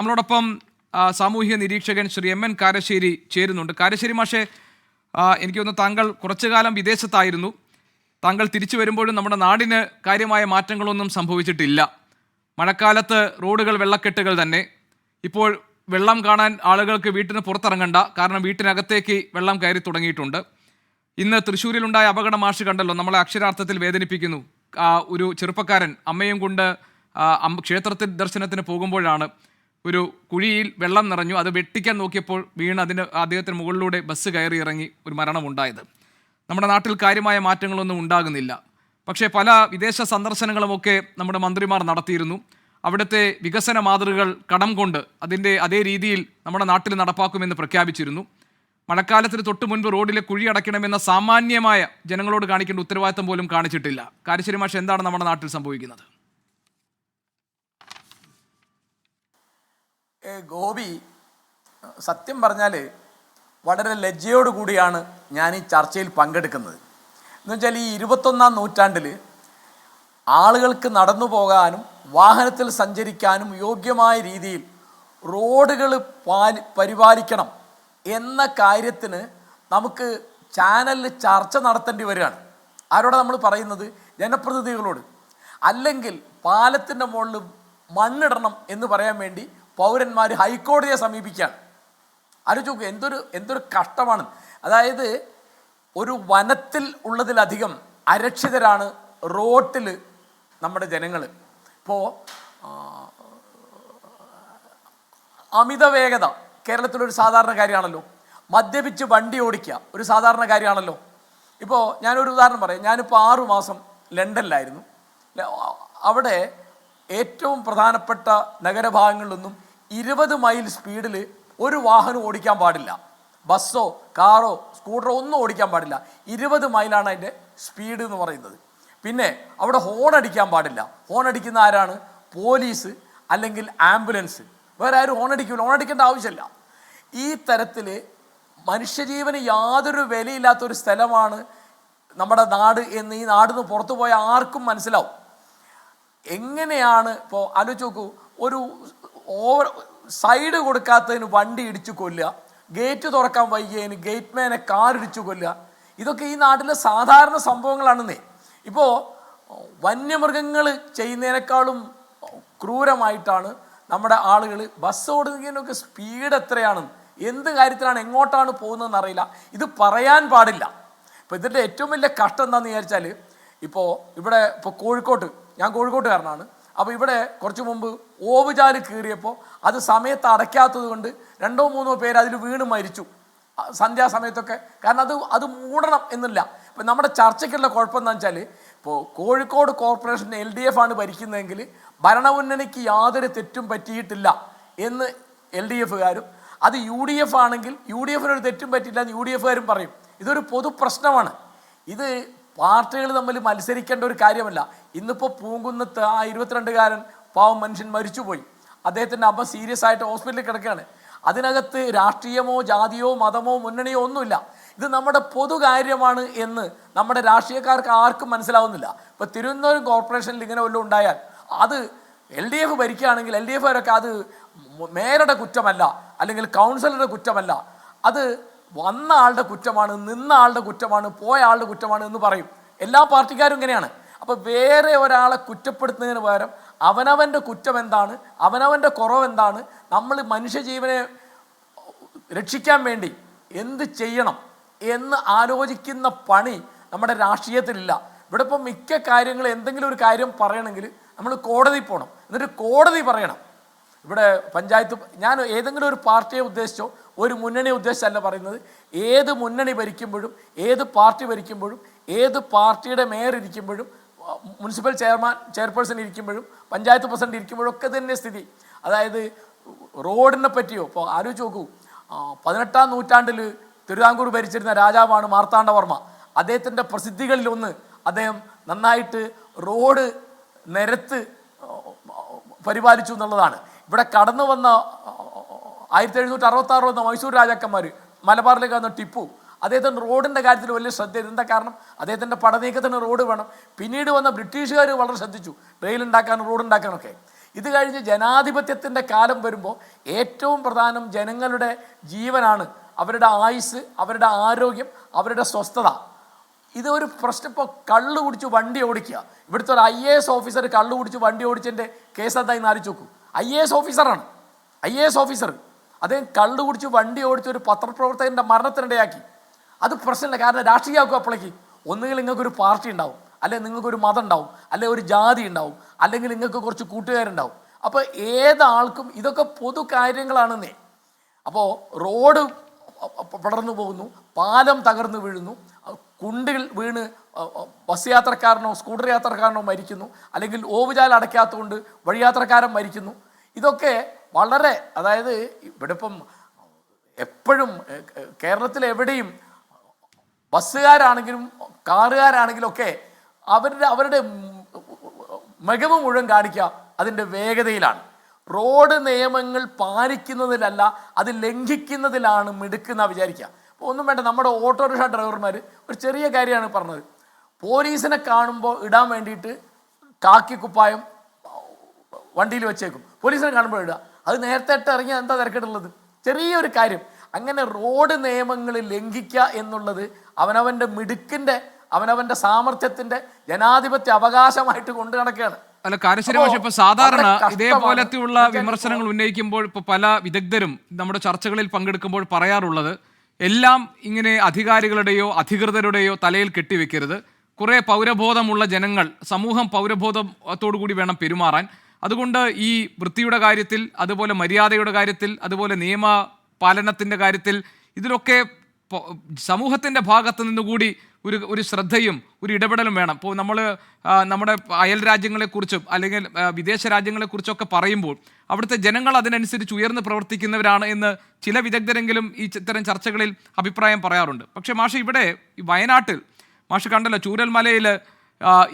നമ്മളോടൊപ്പം സാമൂഹിക നിരീക്ഷകൻ ശ്രീ എം എൻ കാരശ്ശേരി ചേരുന്നുണ്ട്. കാരശ്ശേരി മാഷെ എനിക്ക് തോന്നുന്നു താങ്കൾ കുറച്ചു കാലം വിദേശത്തായിരുന്നു. താങ്കൾ തിരിച്ചു വരുമ്പോഴും നമ്മുടെ നാടിന് കാര്യമായ മാറ്റങ്ങളൊന്നും സംഭവിച്ചിട്ടില്ല. മഴക്കാലത്ത് റോഡുകൾ വെള്ളക്കെട്ടുകൾ തന്നെ. ഇപ്പോൾ വെള്ളം കാണാൻ ആളുകൾക്ക് വീട്ടിന് പുറത്തിറങ്ങണ്ട. കാരണം വീട്ടിനകത്തേക്ക് വെള്ളം കയറി തുടങ്ങിയിട്ടുണ്ട്. ഇന്ന് തൃശ്ശൂരിലുണ്ടായ അപകട മാഷ് കണ്ടല്ലോ. നമ്മളെ അക്ഷരാർത്ഥത്തിൽ വേദനിപ്പിക്കുന്നു. ഒരു ചെറുപ്പക്കാരൻ അമ്മയും കൊണ്ട് ക്ഷേത്രത്തിൽ ദർശനത്തിന് പോകുമ്പോഴാണ്. ഒരു കുഴിയിൽ വെള്ളം നിറഞ്ഞു അത് വെട്ടിക്കാൻ നോക്കിയപ്പോൾ വീണ് അതിന് അദ്ദേഹത്തിന് മുകളിലൂടെ ബസ് കയറി ഇറങ്ങി ഒരു മരണമുണ്ടായത്. നമ്മുടെ നാട്ടിൽ കാര്യമായ മാറ്റങ്ങളൊന്നും ഉണ്ടാകുന്നില്ല. പക്ഷേ പല വിദേശ സന്ദർശനങ്ങളുമൊക്കെ നമ്മുടെ മന്ത്രിമാർ നടത്തിയിരുന്നു. അവിടുത്തെ വികസന മാതൃകകൾ കടം കൊണ്ട് അതിന്റെ അതേ രീതിയിൽ നമ്മുടെ നാട്ടിൽ നടപ്പാക്കുമെന്ന് പ്രഖ്യാപിച്ചിരുന്നു. മഴക്കാലത്തിന് തൊട്ട് മുൻപ് റോഡിലെ കുഴി അടയ്ക്കണമെന്ന സാമാന്യമായ ജനങ്ങളോട് കാണിക്കേണ്ട ഉത്തരവാദിത്തം പോലും കാണിച്ചിട്ടില്ല. കാരശ്ശേരി മാഷ് എന്താണ് നമ്മുടെ നാട്ടിൽ സംഭവിക്കുന്നത്? ഗോപി സത്യം പറഞ്ഞാൽ വളരെ ലജ്ജയോട് കൂടിയാണ് ഞാൻ ഈ ചർച്ചയിൽ പങ്കെടുക്കുന്നത്. എന്ന് വെച്ചാൽ ഈ ഇരുപത്തൊന്നാം നൂറ്റാണ്ടിൽ ആളുകൾക്ക് നടന്നു പോകാനും വാഹനത്തിൽ സഞ്ചരിക്കാനും യോഗ്യമായ രീതിയിൽ റോഡുകൾ പാലി പരിപാലിക്കണം എന്ന കാര്യത്തിന് നമുക്ക് ചാനലിൽ ചർച്ച നടത്തേണ്ടി വരികയാണ്. ആരോടെ നമ്മൾ പറയുന്നത്? ജനപ്രതിനിധികളോട്. അല്ലെങ്കിൽ പാലത്തിന്റെ മുകളിൽ മണ്ണിടണം എന്ന് പറയാൻ വേണ്ടി പൗരന്മാർ ഹൈക്കോടതിയെ സമീപിക്കുകയാണ്. ആലോചിച്ച് എന്തൊരു എന്തൊരു കഷ്ടമാണ്. അതായത് ഒരു വനത്തിൽ ഉള്ളതിലധികം അരക്ഷിതരാണ് റോട്ടിൽ നമ്മുടെ ജനങ്ങൾ ഇപ്പോൾ അമിത വേഗത കേരളത്തിലൊരു സാധാരണ കാര്യമാണല്ലോ. മദ്യപിച്ച് വണ്ടി ഓടിക്കുക ഒരു സാധാരണ കാര്യമാണല്ലോ. ഇപ്പോൾ ഞാനൊരു ഉദാഹരണം പറയാം. ഞാനിപ്പോൾ ആറു മാസം ലണ്ടനിലായിരുന്നു. അവിടെ ഏറ്റവും പ്രധാനപ്പെട്ട നഗരഭാഗങ്ങളിലൊന്നും ഇരുപത് മൈൽ സ്പീഡിൽ ഒരു വാഹനം ഓടിക്കാൻ പാടില്ല. ബസ്സോ കാറോ സ്കൂട്ടറോ ഒന്നും ഓടിക്കാൻ പാടില്ല. ഇരുപത് മൈലാണ് അതിന്റെ സ്പീഡ് എന്ന് പറയുന്നത്. പിന്നെ അവിടെ ഹോൺ അടിക്കാൻ പാടില്ല. ഹോൺ അടിക്കുന്ന ആരാണ്? പോലീസ് അല്ലെങ്കിൽ ആംബുലൻസ്. വേറെ ആരും ഹോൺ അടിക്കില്ല ഹോൺ അടിക്കേണ്ട ആവശ്യമില്ല. ഈ തരത്തിൽ മനുഷ്യജീവന് യാതൊരു വിലയില്ലാത്ത ഒരു സ്ഥലമാണ് നമ്മുടെ നാട് എന്ന് ഈ നാട് നിന്ന് പുറത്തു പോയ ആർക്കും മനസ്സിലാവും. എങ്ങനെയാണ് ഇപ്പോൾ ആലോചിച്ച് നോക്കൂ. ഒരു ഓവർ സൈഡ് കൊടുക്കാത്തതിന് വണ്ടി ഇടിച്ചു കൊല്ലുക ഗേറ്റ് തുറക്കാൻ വൈകിയതിന് കാർ ഇടിച്ചു കൊല്ലുക. ഇതൊക്കെ ഈ നാട്ടിലെ സാധാരണ സംഭവങ്ങളാണെന്നേ. ഇപ്പോൾ വന്യമൃഗങ്ങൾ ചെയ്യുന്നതിനേക്കാളും ക്രൂരമായിട്ടാണ് നമ്മുടെ ആളുകൾ ബസ് ഓടുന്നതിനൊക്കെ സ്പീഡ് എത്രയാണ് എന്ത് കാര്യത്തിലാണ് എങ്ങോട്ടാണ് പോകുന്നതെന്ന് അറിയില്ല. ഇത് പറയാൻ പാടില്ല. ഇപ്പോൾ ഇതിന്റെ ഏറ്റവും വലിയ കഷ്ടം എന്താണെന്ന് വിചാരിച്ചാൽ ഇപ്പോൾ ഇവിടെ ഇപ്പോൾ കോഴിക്കോട്ട് ഞാൻ കോഴിക്കോട്ടുകാരനാണ്. അപ്പോൾ ഇവിടെ കുറച്ച് മുമ്പ് ഓവുചാൽ കീറിയപ്പോൾ അത് സമയത്ത് അടയ്ക്കാത്തത് കൊണ്ട് രണ്ടോ മൂന്നോ പേര് അതിൽ വീണ് മരിച്ചു. സന്ധ്യാസമയത്തൊക്കെ കാരണം അത് അത് മൂടണം എന്നില്ല. ഇപ്പം നമ്മുടെ ചർച്ചയ്ക്കുള്ള കുഴപ്പം എന്താ വെച്ചാൽ ഇപ്പോൾ Kozhikode corporation L D F ആണ് ഭരിക്കുന്നതെങ്കിൽ ഭരണമുന്നണിക്ക് യാതൊരു തെറ്റും പറ്റിയിട്ടില്ല എന്ന് എൽ ഡി എഫുകാരും അത് യു ഡി എഫ് ആണെങ്കിൽ യു ഡി എഫിനൊരു തെറ്റും പറ്റില്ല എന്ന് യു ഡി എഫുകാരും പറയും. ഇതൊരു പൊതു പ്രശ്നമാണ് ഇത് പാർട്ടികൾ തമ്മിൽ മത്സരിക്കേണ്ട ഒരു കാര്യമല്ല. ഇന്നിപ്പോൾ പൂങ്കുന്നത്ത് ആ ഇരുപത്തിരണ്ടുകാരൻ പാവം മനുഷ്യൻ മരിച്ചുപോയി. അദ്ദേഹത്തിന്റെ അമ്മ സീരിയസ് ആയിട്ട് ഹോസ്പിറ്റലിൽ കിടക്കുകയാണ്. അതിനകത്ത് രാഷ്ട്രീയമോ ജാതിയോ മതമോ മുന്നണിയോ ഒന്നുമില്ല. ഇത് നമ്മുടെ പൊതു കാര്യമാണ് എന്ന് നമ്മുടെ രാഷ്ട്രീയക്കാർക്ക് ആർക്കും മനസ്സിലാവുന്നില്ല. ഇപ്പോൾ തിരുവനന്തപുരം കോർപ്പറേഷനിൽ ഇങ്ങനെ വല്ലതും ഉണ്ടായാൽ അത് എൽ ഡി എഫ് ഭരിക്കുകയാണെങ്കിൽ എൽ ഡി എഫുകാരൊക്കെ അത് മേയറുടെ കുറ്റമല്ല അല്ലെങ്കിൽ കൗൺസിലറുടെ കുറ്റമല്ല. അത് വന്ന ആളുടെ കുറ്റമാണ് നിന്ന ആളുടെ കുറ്റമാണ് പോയ ആളുടെ കുറ്റമാണ് എന്ന് പറയും. എല്ലാ പാർട്ടിക്കാരും ഇങ്ങനെയാണ്. അപ്പോൾ വേറെ ഒരാളെ കുറ്റപ്പെടുത്തുന്നതിന് പകരം അവനവന്റെ കുറ്റം എന്താണ് അവനവന്റെ കുറവ് എന്താണ് നമ്മൾ മനുഷ്യജീവനെ രക്ഷിക്കാൻ വേണ്ടി എന്ത് ചെയ്യണം എന്ന് ആലോചിക്കുന്ന പണി നമ്മുടെ രാഷ്ട്രീയത്തിലില്ല. ഇവിടെ ഇപ്പം മിക്ക കാര്യങ്ങൾ എന്തെങ്കിലും ഒരു കാര്യം പറയണമെങ്കിൽ നമ്മൾ കോടതി പോകണം. എന്നിട്ട് കോടതി പറയണം. ഇവിടെ പഞ്ചായത്ത് ഞാൻ ഏതെങ്കിലും ഒരു പാർട്ടിയെ ഉദ്ദേശിച്ചോ ഒരു മുന്നണി ഉദ്ദേശമല്ല പറയുന്നത്. ഏത് മുന്നണി ഭരിക്കുമ്പോഴും ഏത് പാർട്ടി ഭരിക്കുമ്പോഴും ഏത് പാർട്ടിയുടെ മേയർ ഇരിക്കുമ്പോഴും മുനിസിപ്പൽ ചെയർമാൻ ചെയർപേഴ്സൺ ഇരിക്കുമ്പോഴും പഞ്ചായത്ത് പ്രസിഡന്റ് ഇരിക്കുമ്പോഴും ഒക്കെ തന്നെ സ്ഥിതി. അതായത് റോഡിനെ പറ്റിയോ ഇപ്പോൾ ആലോചിച്ച് നോക്കൂ. പതിനെട്ടാം നൂറ്റാണ്ടിൽ തിരുവിതാംകൂർ ഭരിച്ചിരുന്ന രാജാവാണ് മാർത്താണ്ഡവർമ്മ അദ്ദേഹത്തിന്റെ പ്രസിദ്ധികളിൽ ഒന്ന് അദ്ദേഹം നന്നായിട്ട് റോഡ് നിരത്ത് പരിപാലിച്ചു എന്നുള്ളതാണ്. ഇവിടെ കടന്നു വന്ന ആയിരത്തി എഴുന്നൂറ്റി അറുപത്തി വന്ന മൈസൂർ രാജാക്കന്മാർ മലബാറിലേക്ക് വന്ന ടിപ്പു. അദ്ദേഹത്തിന് റോഡിന്റെ കാര്യത്തിൽ വലിയ ശ്രദ്ധ എന്താ കാരണം? അദ്ദേഹത്തിന്റെ പടനീക്കത്തിന് റോഡ് വേണം. പിന്നീട് വന്ന ബ്രിട്ടീഷുകാർ വളരെ ശ്രദ്ധിച്ചു. റെയിൽ ഉണ്ടാക്കാനും റോഡ് ഉണ്ടാക്കാനൊക്കെ. ഇത് കഴിഞ്ഞ് ജനാധിപത്യത്തിന്റെ കാലം വരുമ്പോൾ ഏറ്റവും പ്രധാനം ജനങ്ങളുടെ ജീവനാണ്. അവരുടെ ആയുസ് അവരുടെ ആരോഗ്യം അവരുടെ സ്വസ്ഥത. ഇതൊരു പ്രശ്നം. ഇപ്പോൾ കള്ള് കുടിച്ച് വണ്ടി ഓടിക്കുക. ഇവിടുത്തെ ഒരു ഐ എ എസ് ഓഫീസർ കള്ള് കുടിച്ച് വണ്ടി ഓടിച്ചതിന്റെ കേസ് എന്തായി ആലോചിച്ച് നോക്കും. ഐ എ എസ് ഓഫീസറാണ്. I A S officer. അദ്ദേഹം കള്ളു കുടിച്ച് വണ്ടി ഓടിച്ച ഒരു പത്രപ്രവർത്തകന്റെ മരണത്തിനിടയാക്കി. അത് പ്രശ്നമില്ല കാരണം രാഷ്ട്രീയമാക്കും അപ്പോഴേക്ക് ഒന്നുകിൽ നിങ്ങൾക്കൊരു പാർട്ടി ഉണ്ടാവും അല്ലെങ്കിൽ നിങ്ങൾക്കൊരു മതം ഉണ്ടാവും അല്ലെങ്കിൽ ഒരു ജാതി ഉണ്ടാവും അല്ലെങ്കിൽ നിങ്ങൾക്ക് കുറച്ച് കൂട്ടുകാരുണ്ടാവും. അപ്പോൾ ഏതാൾക്കും ഇതൊക്കെ പൊതു കാര്യങ്ങളാണെന്നേ. അപ്പോൾ റോഡ് പടർന്നു പോകുന്നു പാലം തകർന്നു വീഴുന്നു കുണ്ടിൽ വീണ് ബസ് യാത്രക്കാരനോ സ്കൂട്ടർ യാത്രക്കാരനോ മരിക്കുന്നു അല്ലെങ്കിൽ ഓവുചാൽ അടയ്ക്കാത്തതുകൊണ്ട് വഴിയാത്രക്കാരൻ മരിക്കുന്നു. ഇതൊക്കെ വളരെ അതായത് ഇവിടെ ഇപ്പം എപ്പോഴും കേരളത്തിൽ എവിടെയും ബസ്സുകാരാണെങ്കിലും കാറുകാരാണെങ്കിലും ഒക്കെ അവരുടെ അവരുടെ മികവ് മുഴുവൻ കാണിക്കുക അതിന്റെ വേഗതയിലാണ്. റോഡ് നിയമങ്ങൾ പാലിക്കുന്നതിലല്ല അത് ലംഘിക്കുന്നതിലാണ് മിടുക്കുന്ന വിചാരിക്കുക. അപ്പോൾ ഒന്നും വേണ്ട നമ്മുടെ ഓട്ടോറിക്ഷ ഡ്രൈവർമാർ ഒരു ചെറിയ കാര്യമാണ് പറഞ്ഞത്. പോലീസിനെ കാണുമ്പോൾ ഇടാൻ വേണ്ടിയിട്ട് കാക്കി കുപ്പായം വണ്ടിയിൽ വെച്ചേക്കും. പോലീസിനെ കാണുമ്പോൾ ഇടുക. അത് നേരത്തെ ഇട്ട് ഇറങ്ങിയാൽ എന്താ തിരക്കിട്ടുള്ളത് ചെറിയൊരു കാര്യം. അങ്ങനെ റോഡ് നിയമങ്ങൾ ലംഘിക്കുക എന്നുള്ളത് അവനവന്റെ മിടുക്കിന്റെ അവനവന്റെ സാമർഥ്യത്തിന്റെ ജനാധിപത്യ അവകാശമായിട്ട് കൊണ്ടു നടക്കുകയാണ്. അല്ല കാര്യശരി പക്ഷെ ഇപ്പൊ സാധാരണ. ഇതേപോലത്തെയുള്ള വിമർശനങ്ങൾ ഉന്നയിക്കുമ്പോൾ ഇപ്പൊ പല വിദഗ്ധരും നമ്മുടെ ചർച്ചകളിൽ പങ്കെടുക്കുമ്പോൾ പറയാറുള്ളത് എല്ലാം ഇങ്ങനെ അധികാരികളുടെയോ അധികൃതരുടെയോ തലയിൽ കെട്ടിവെക്കരുത്. കുറെ പൗരബോധമുള്ള ജനങ്ങൾ സമൂഹം പൗരബോധത്തോടു കൂടി വേണം പെരുമാറാൻ. അതുകൊണ്ട് ഈ വൃത്തിയുടെ കാര്യത്തിൽ അതുപോലെ മര്യാദയുടെ കാര്യത്തിൽ അതുപോലെ നിയമ പാലനത്തിന്റെ കാര്യത്തിൽ ഇതിലൊക്കെ സമൂഹത്തിന്റെ ഭാഗത്ത് നിന്നുകൂടി ഒരു ഒരു ശ്രദ്ധയും ഒരു ഇടപെടലും വേണം. ഇപ്പോൾ നമ്മൾ നമ്മുടെ അയൽ രാജ്യങ്ങളെക്കുറിച്ചും അല്ലെങ്കിൽ വിദേശ രാജ്യങ്ങളെക്കുറിച്ചൊക്കെ പറയുമ്പോൾ അവിടുത്തെ ജനങ്ങൾ അതിനനുസരിച്ച് ഉയർന്ന് പ്രവർത്തിക്കുന്നവരാണ് എന്ന് ചില വിദഗ്ധരെങ്കിലും ഈ ഇത്തരം ചർച്ചകളിൽ അഭിപ്രായം പറയാറുണ്ട്. പക്ഷേ മാഷ ഇവിടെ ഈ വയനാട്ടിൽ മാഷ് കണ്ടല്ലോ ചൂരൽമലയിൽ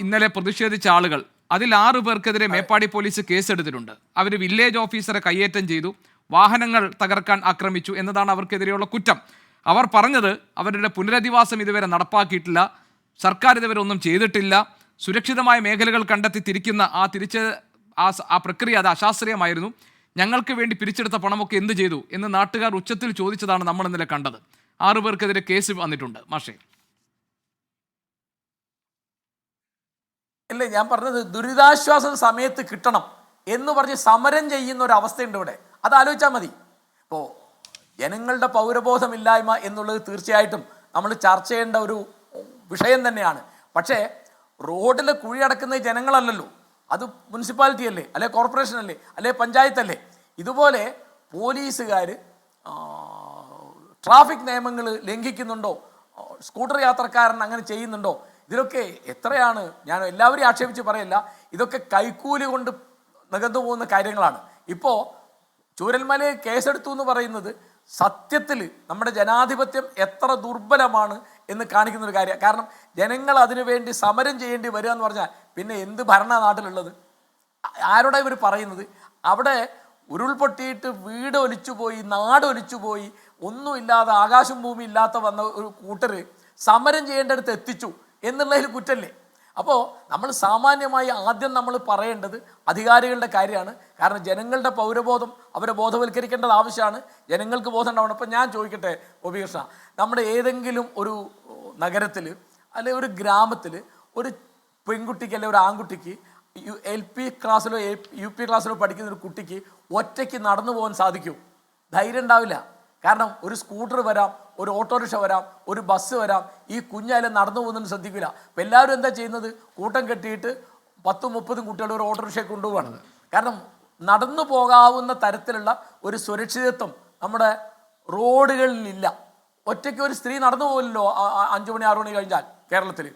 ഇന്നലെ പ്രതിഷേധിച്ച ആളുകൾ അതിൽ ആറു പേർക്കെതിരെ മേപ്പാടി പോലീസ് കേസെടുത്തിട്ടുണ്ട്. അവർ വില്ലേജ് ഓഫീസറെ കയ്യേറ്റം ചെയ്തു. വാഹനങ്ങൾ തകർക്കാൻ ആക്രമിച്ചു എന്നതാണ് അവർക്കെതിരെയുള്ള കുറ്റം. അവർ പറഞ്ഞത് അവരുടെ പുനരധിവാസം ഇതുവരെ നടപ്പാക്കിയിട്ടില്ല. സർക്കാർ ഇതുവരെ ഒന്നും ചെയ്തിട്ടില്ല. സുരക്ഷിതമായ മേഖലകൾ കണ്ടെത്തി തിരിക്കുന്ന ആ തിരിച്ച് ആ ആ പ്രക്രിയ അത് അശാസ്ത്രീയമായിരുന്നു. ഞങ്ങൾക്ക് വേണ്ടി പിരിച്ചെടുത്ത പണമൊക്കെ എന്ത് ചെയ്തു എന്ന് നാട്ടുകാർ ഉച്ചത്തിൽ ചോദിച്ചതാണ് നമ്മൾ ഇന്നലെ കണ്ടത്. ആറു പേർക്കെതിരെ കേസ് വന്നിട്ടുണ്ട്. മാഷേ. ഇല്ല ഞാൻ പറഞ്ഞത് ദുരിതാശ്വാസ സമയത്ത് കിട്ടണം എന്ന് പറഞ്ഞ് സമരം ചെയ്യുന്ന ഒരു അവസ്ഥയുണ്ട് ഇവിടെ. അത് ആലോചിച്ചാൽ മതി. ഇപ്പോൾ ജനങ്ങളുടെ പൗരബോധമില്ലായ്മ എന്നുള്ളത് തീർച്ചയായിട്ടും നമ്മൾ ചർച്ച ചെയ്യേണ്ട ഒരു വിഷയം തന്നെയാണ്. പക്ഷേ റോഡിൽ കുഴി അടക്കുന്ന ജനങ്ങളല്ലല്ലോ. അത് മുനിസിപ്പാലിറ്റി അല്ലേ? അല്ലെ കോർപ്പറേഷൻ അല്ലേ? അല്ലെ പഞ്ചായത്തല്ലേ ഇതുപോലെ പോലീസുകാർ ട്രാഫിക് നിയമങ്ങൾ ലംഘിക്കുന്നുണ്ടോ? സ്കൂട്ടർ യാത്രക്കാരൻ അങ്ങനെ ചെയ്യുന്നുണ്ടോ? ഇതിലൊക്കെ എത്രയാണ്? ഞാൻ എല്ലാവരെയും ആക്ഷേപിച്ച് പറയല്ല. ഇതൊക്കെ കൈക്കൂലി കൊണ്ട് നികന്നു പോകുന്ന കാര്യങ്ങളാണ്. ഇപ്പോൾ ചൂരൽമലയെ കേസെടുത്തു എന്ന് പറയുന്നത് സത്യത്തിൽ നമ്മുടെ ജനാധിപത്യം എത്ര ദുർബലമാണ് എന്ന് കാണിക്കുന്ന ഒരു കാര്യം കാരണം ജനങ്ങൾ അതിനുവേണ്ടി സമരം ചെയ്യേണ്ടി വരിക എന്ന് പറഞ്ഞാൽ പിന്നെ എന്ത് ഭരണ നാട്ടിലുള്ളത് ആരോടാ ഇവർ പറയുന്നത്? അവിടെ ഉരുൾപൊട്ടിയിട്ട് വീട് ഒലിച്ചുപോയി നാട് ഒലിച്ചുപോയി ഒന്നുമില്ലാതെ ആകാശം ഭൂമി ഇല്ലാത്ത വന്ന ഒരു കൂട്ടർ സമരം ചെയ്യേണ്ടടുത്ത് എത്തിച്ചു. എന്നുള്ളതിൽ കുറ്റല്ലേ? അപ്പോൾ നമ്മൾ സാമാന്യമായി ആദ്യം നമ്മൾ പറയേണ്ടത് അധികാരികളുടെ കാര്യമാണ്. കാരണം ജനങ്ങളുടെ പൗരബോധം അവരെ ബോധവൽക്കരിക്കേണ്ടത് ആവശ്യമാണ്. ജനങ്ങൾക്ക് ബോധം ഉണ്ടാവണം. അപ്പം ഞാൻ ചോദിക്കട്ടെ ഗോപികൃഷ്ണ നമ്മുടെ ഏതെങ്കിലും ഒരു നഗരത്തിൽ അല്ലെങ്കിൽ ഒരു ഗ്രാമത്തിൽ ഒരു പെൺകുട്ടിക്ക് അല്ലെങ്കിൽ ഒരു ആൺകുട്ടിക്ക് എൽ പി ക്ലാസ്സിലോ യു പി ക്ലാസ്സിലോ പഠിക്കുന്ന ഒരു കുട്ടിക്ക് ഒറ്റയ്ക്ക് നടന്നു പോകാൻ സാധിക്കും? ധൈര്യം ഉണ്ടാവില്ല. കാരണം ഒരു സ്കൂട്ടർ വരാം ഒരു ഓട്ടോറിക്ഷ വരാം ഒരു ബസ് വരാം ഈ കുഞ്ഞായാലും നടന്നു പോകുന്നതിന് ശ്രദ്ധിക്കില്ല. അപ്പം എല്ലാവരും എന്താ ചെയ്യുന്നത്? കൂട്ടം കെട്ടിയിട്ട് പത്തും മുപ്പതും കുട്ടികൾ ഒരു ഓട്ടോറിക്ഷയെ കൊണ്ടുപോവാണ്. കാരണം നടന്നു പോകാവുന്ന തരത്തിലുള്ള ഒരു സുരക്ഷിതത്വം നമ്മുടെ റോഡുകളിലില്ല. ഒറ്റയ്ക്ക് ഒരു സ്ത്രീ നടന്നു പോകില്ലല്ലോ അഞ്ചു മണി ആറു മണി കഴിഞ്ഞാൽ കേരളത്തിൽ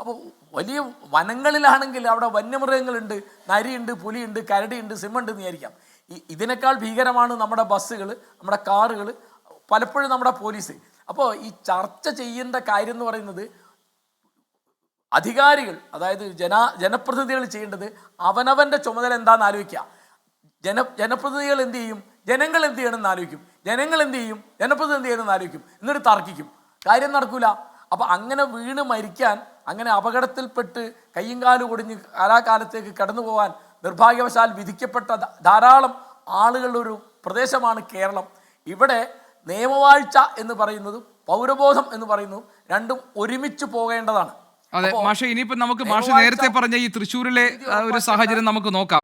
അപ്പോൾ വലിയ വനങ്ങളിലാണെങ്കിൽ അവിടെ വന്യമൃഗങ്ങളുണ്ട് നരിയുണ്ട് പുലിയുണ്ട് കരടിയുണ്ട് സിംഹമുണ്ട് എന്ന് വിചാരിക്കാം. ഇതിനേക്കാൾ ഭീകരമാണ് നമ്മുടെ ബസ്സുകൾ നമ്മുടെ കാറുകൾ പലപ്പോഴും നമ്മുടെ പോലീസ്. അപ്പോൾ ഈ ചർച്ച ചെയ്യേണ്ട കാര്യം എന്ന് പറയുന്നത് അധികാരികൾ അതായത് ജന ജനപ്രതിനിധികൾ ചെയ്യേണ്ടത് അവനവന്റെ ചുമതല എന്താണെന്ന് ആലോചിക്കുക. ജന ജനപ്രതിനിധികൾ എന്ത് ചെയ്യും? ജനങ്ങൾ എന്ത് ചെയ്യണമെന്ന് ആലോചിക്കും. ജനങ്ങൾ എന്ത് ചെയ്യും? ജനപ്രതിനിധി എന്ത് ചെയ്യണമെന്ന് ആലോചിക്കും. എന്നിട്ട് തർക്കിക്കും. കാര്യം നടക്കൂല. അപ്പം അങ്ങനെ വീണ് മരിക്കാൻ അങ്ങനെ അപകടത്തിൽപ്പെട്ട് കയ്യും കാലും ഒടിഞ്ഞ് കാലാകാലത്തേക്ക് കടന്നു പോകാൻ നിർഭാഗ്യവശാൽ വിധിക്കപ്പെട്ട ധാരാളം ആളുകളുടെ ഒരു പ്രദേശമാണ് കേരളം. ഇവിടെ നിയമവാഴ്ച എന്ന് പറയുന്നതും പൗരബോധം എന്ന് പറയുന്നതും രണ്ടും ഒരുമിച്ച് പോകേണ്ടതാണ്. അതെ മാഷെ ഇനിയിപ്പോ നമുക്ക് മാഷെ നേരത്തെ പറഞ്ഞ ഈ തൃശ്ശൂരിലെ ഒരു സാഹചര്യം നമുക്ക് നോക്കാം.